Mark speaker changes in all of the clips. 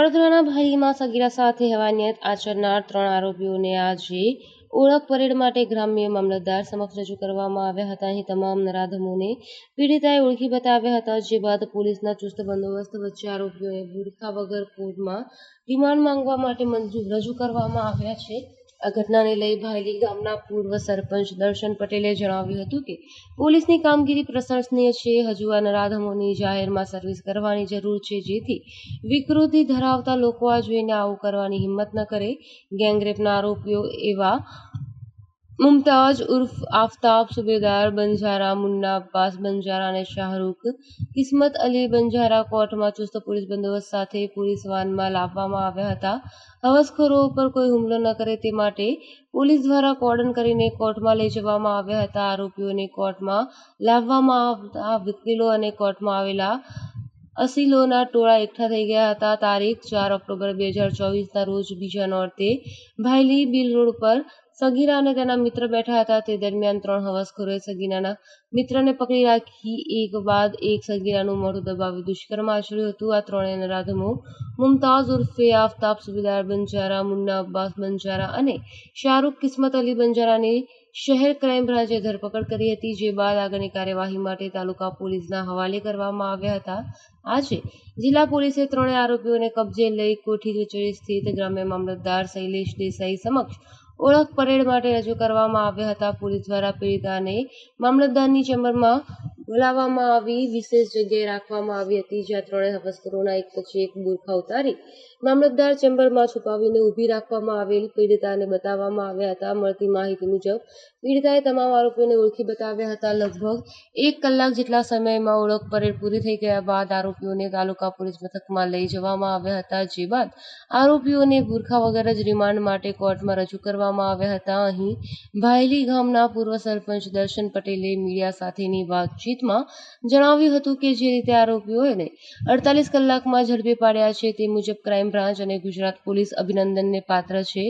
Speaker 1: વડોદરાના ભાઈમાં સગીરા સાથે હવાનિયત આચરનાર ત્રણ આરોપીઓને આજે ઓળખ પરેડ માટે ગ્રામ્ય મામલતદાર સમક્ષ રજૂ કરવામાં આવ્યા હતા. અહીં તમામ નરાધમોને પીડિતાએ ઓળખી બતાવ્યા હતા, જે બાદ પોલીસના ચુસ્ત બંદોબસ્ત વચ્ચે આરોપીઓને બુરખા વગર કોર્ટમાં રિમાન્ડ માંગવા માટે મંજૂર રજૂ કરવામાં આવ્યા છે. આ ઘટનાને લઈ ભાયલી ગામના પૂર્વ સરપંચ દર્શન પટેલે જણાવ્યું હતું કે પોલીસની કામગીરી પ્રશંસનીય છે. હજુ આ નરાધમોની જાહેરમાં સર્વિસ કરવાની જરૂર છે, જેથી વિકૃતિ ધરાવતા લોકો આ જોઈને આવું કરવાની હિંમત ન કરે. ગેંગરેપના આરોપીઓ એવા મુમતાજ ઉર્ફ આફતાબ સુબેદાર બંજારા મુન્ના અબ્બાસ બંજારા અને શાહરૂખ કિસ્મત અલી બંજારા કોર્ટમાં ચુસ્ત પોલીસ બંદોબસ્ત સાથે પોલીસ વાનમાં લાવવામાં આવ્યા હતા હવસખોરો ઉપર કોઈ હુમલો ન કરે તે માટે પોલીસ દ્વારા કોર્ડન કરીને કોર્ટમાં લઈ જવામાં આવ્યા હતા આરોપીઓને કોર્ટમાં લાવવામાં આવતા વકીલો અને કોર્ટમાં આવેલા અસીલોના ટોળા એકઠા થઈ ગયા હતા। તારીખ ચાર ઓક્ટોબર બે હજાર ચોવીસના રોજ બીજા નોરતે ભાઈલી બિલ રોડ પર સગીરા અને તેના મિત્ર બેઠા હતા. તે દરમિયાન ત્રણ હવસખોરોએ સગીરાના મિત્રને પકડી રાખી. એક બાદ એક સગીરાનું મોઢું દબાવી દુષ્કર્મ આચર્યું હતું. આ ત્રણેય નરાધમો મુમતાઝ ઉર્ફે આફતાબ, સુબેદાર બંજારા, મુન્ના અબ્બાસ બંજારા અને શાહરૂખ કિસ્મત અલી બંજારાની શહેર ક્રાઇમ બ્રાંચે ધરપકડ કરી હતી, જે બાદ આગળની કાર્યવાહી માટે તાલુકા પોલીસના હવાલે કરવામાં આવ્યા હતા. આજે જિલ્લા પોલીસે ત્રણેય આરોપીઓને કબજે લઈ કોઠી કચેરી સ્થિત ગ્રામ્ય મામલતદાર શૈલેષ દેસાઈ સમક્ષ ઓળખ પરેડ માટે રજૂ કરવામાં આવ્યા હતા. પોલીસ દ્વારા પીડિતાને મામલતદારની ચેમ્બરમાં બોલાવવામાં આવી, વિશેષ જગ્યાએ રાખવામાં આવી હતી, જ્યાં ત્રણેય હવસખોરોના એક પછી એક બુરખા ઉતારી મામલતદાર ચેમ્બરમાં છુપાવીને ઊભી રાખવામાં આવેલ પીડિતાને બતાવવામાં આવ્યા હતા. મળતી માહિતી મુજબ, પીડિતાએ તમામ આરોપીઓને ઓળખી બતાવ્યા હતા. લગભગ એક કલાક જેટલા સમયમાં ઓળખ પરેડ પૂરી થઈ ગયા બાદ આરોપીઓને તાલુકા પોલીસ મથકમાં લઈ જવામાં આવ્યા હતા. જે બાદ આરોપીઓને બુરખા વગર જ રિમાન્ડ માટે કોર્ટમાં રજૂ કરવામાં આવ્યા હતા. અહીં ભાયલી ગામના પૂર્વ સરપંચ દર્શન પટેલે મીડિયા સાથેની વાતચીતમાં જણાવ્યું હતું કે જે રીતે આરોપીઓને અડતાલીસ કલાકમાં ઝડપી પાડ્યા છે તે મુજબ ક્રાઇમ બ્રાન્ચ અને ગુજરાત પોલીસ અભિનંદનને પાત્ર છે.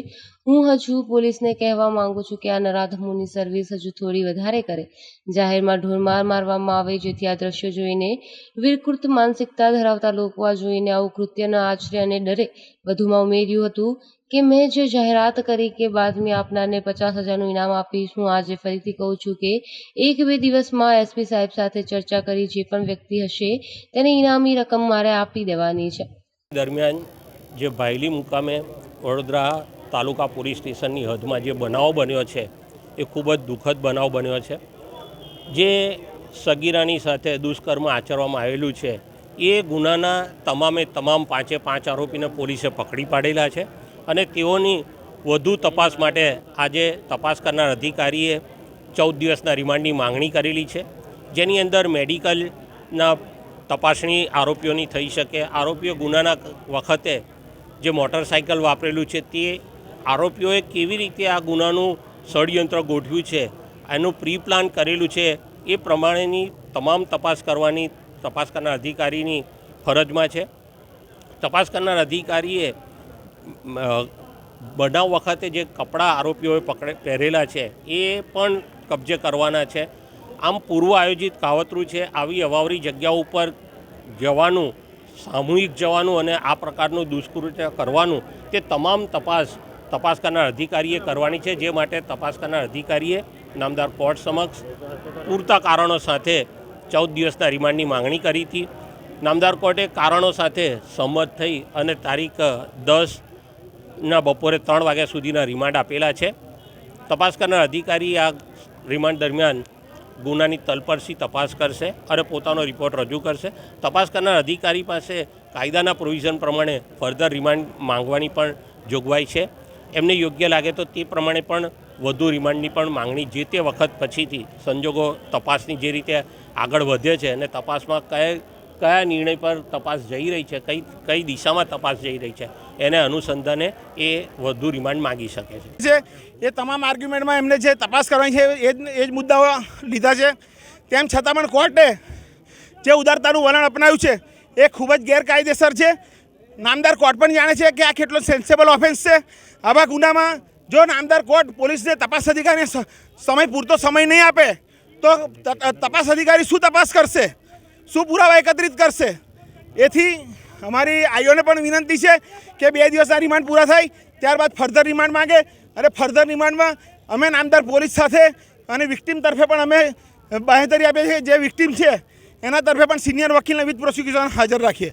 Speaker 1: હું હજુ પોલીસને કહેવા માંગુ છું કે આ નરાધમોની સર્વિસ હજુ થોડી વધારે કરે. જાહેરમાં ઢોરમાર મારવામાં આવે જેથી આ દ્રશ્યો જોઈને વિકૃત માનસિકતા ધરાવતા લોકો આ જોઈને આવું કૃત્ય ન અને ડરે. વધુમાં ઉમેર્યું હતું કે મેં જે જાહેરાત કરી કે બાતમી આપનારને પચાસ હજારનું ઇનામ આપીશ, હું આજે ફરીથી કહું છું કે એક બે દિવસમાં એસપી સાહેબ સાથે ચર્ચા કરી, જે પણ વ્યક્તિ હશે તેને ઇનામી રકમ મારે આપી દેવાની છે.
Speaker 2: દરમિયાન જે ભાયલી મુકામે વડોદરા તાલુકા પોલીસ સ્ટેશનની હદમાં જે બનાવ બન્યો છે, એ ખૂબ જ દુઃખદ બનાવ બન્યો છે. જે સગીરાની સાથે દુષ્કર્મ આચરવામાં આવેલું છે, એ ગુનાના તમામે તમામ પાંચે પાંચ આરોપીને પોલીસે પકડી પાડેલા છે. અને તેઓની વધુ તપાસ માટે આજે તપાસ કરનાર અધિકારીએ ચૌદ દિવસના રિમાન્ડની માંગણી કરેલી છે. જેની અંદર મેડિકલના તપાસણી આરોપીઓની થઈ શકે. આરોપીઓ ગુનાના વખતે જે મોટરસાઇકલ વાપરેલું છે તે આરોપીઓએ કેવી રીતે આ ગુનાનું ષડયંત્ર ગોઠવ્યું છે, એનું પ્રી પ્લાન કરેલું છે, એ પ્રમાણેની તમામ તપાસ કરવાની તપાસ કરનાર અધિકારીની ફરજમાં છે. તપાસ કરનાર અધિકારીએ બનાવ વખતે જે કપડાં આરોપીઓએ પકડે, પહેરેલા છે, એ પણ કબજે કરવાના છે. આમ પૂર્વ આયોજિત કાવતરું છે, આવી અવાવરી જગ્યાઓ ઉપર જવાનું, સામૂહિક જવાનું અને આ પ્રકારનું દુષ્કૃત્ય કરવાનું, તે તમામ તપાસ તપાસ કરનાર અધિકારીએ કરવાની છે. જે માટે તપાસ કરનાર અધિકારીએ નામદાર કોર્ટ સમક્ષ પૂરતા કારણો સાથે ચૌદ દિવસના રિમાન્ડની માંગણી કરી હતી. નામદાર કોર્ટે કારણો સાથે સંમત થઈ અને તારીખ દસના બપોરે ત્રણ વાગ્યા સુધીના રિમાન્ડ આપેલા છે. તપાસ કરનાર અધિકારી આ રિમાન્ડ દરમિયાન ગુનાની તલપરસી તપાસ કરશે અને પોતાનો રિપોર્ટ રજૂ કરશે. તપાસ કરનાર અધિકારી પાસે કાયદાના પ્રોવિઝન પ્રમાણે ફર્ધર રિમાન્ડ માંગવાની પણ જોગવાઈ છે. એમને યોગ્ય લાગે તો તે પ્રમાણે પણ વધુ રિમાન્ડની પણ માંગણી જે તે વખત પછીથી સંજોગો તપાસની જે રીતે આગળ વધે છે અને તપાસમાં કયા કયા નિર્ણય પર તપાસ જઈ રહી છે, કઈ કઈ દિશામાં તપાસ જઈ રહી છે. એને અનુસંધાને એ વધુ રિમાન્ડ માગી શકે છે.
Speaker 3: જે એ તમામ આર્ગ્યુમેન્ટમાં એમને જે તપાસ કરવાની છે એ જ એ જ મુદ્દાઓ લીધા છે. તેમ છતાં પણ કોર્ટે જે ઉદારતાનું વલણ અપનાવ્યું છે, એ ખૂબ જ ગેરકાયદેસર છે. નામદાર કોર્ટ પણ જાણે છે કે આ કેટલો સેન્સેબલ ઓફેન્સ છે. આવા ગુનામાં જો નામદાર કોર્ટ પોલીસને તપાસ અધિકારીને સમય પૂરતો સમય નહીં આપે તો, તપાસ અધિકારી શું તપાસ કરશે? શું પુરાવા એકત્રિત કરશે? એથી અમારી આઈઓને પણ વિનંતી છે કે બે દિવસના રિમાન્ડ પૂરા થાય, ત્યારબાદ ફર્ધર રિમાન્ડ માંગે અને ફર્ધર રિમાન્ડમાં અમે નામદાર પોલીસ સાથે અને વિક્ટીમ તરફે પણ અમે બાહેતરી આપીએ છીએ. જે વિક્ટીમ છે, એના તરફે પણ સિનિયર વકીલને વિથ પ્રોસિક્યુશન હાજર રાખીએ.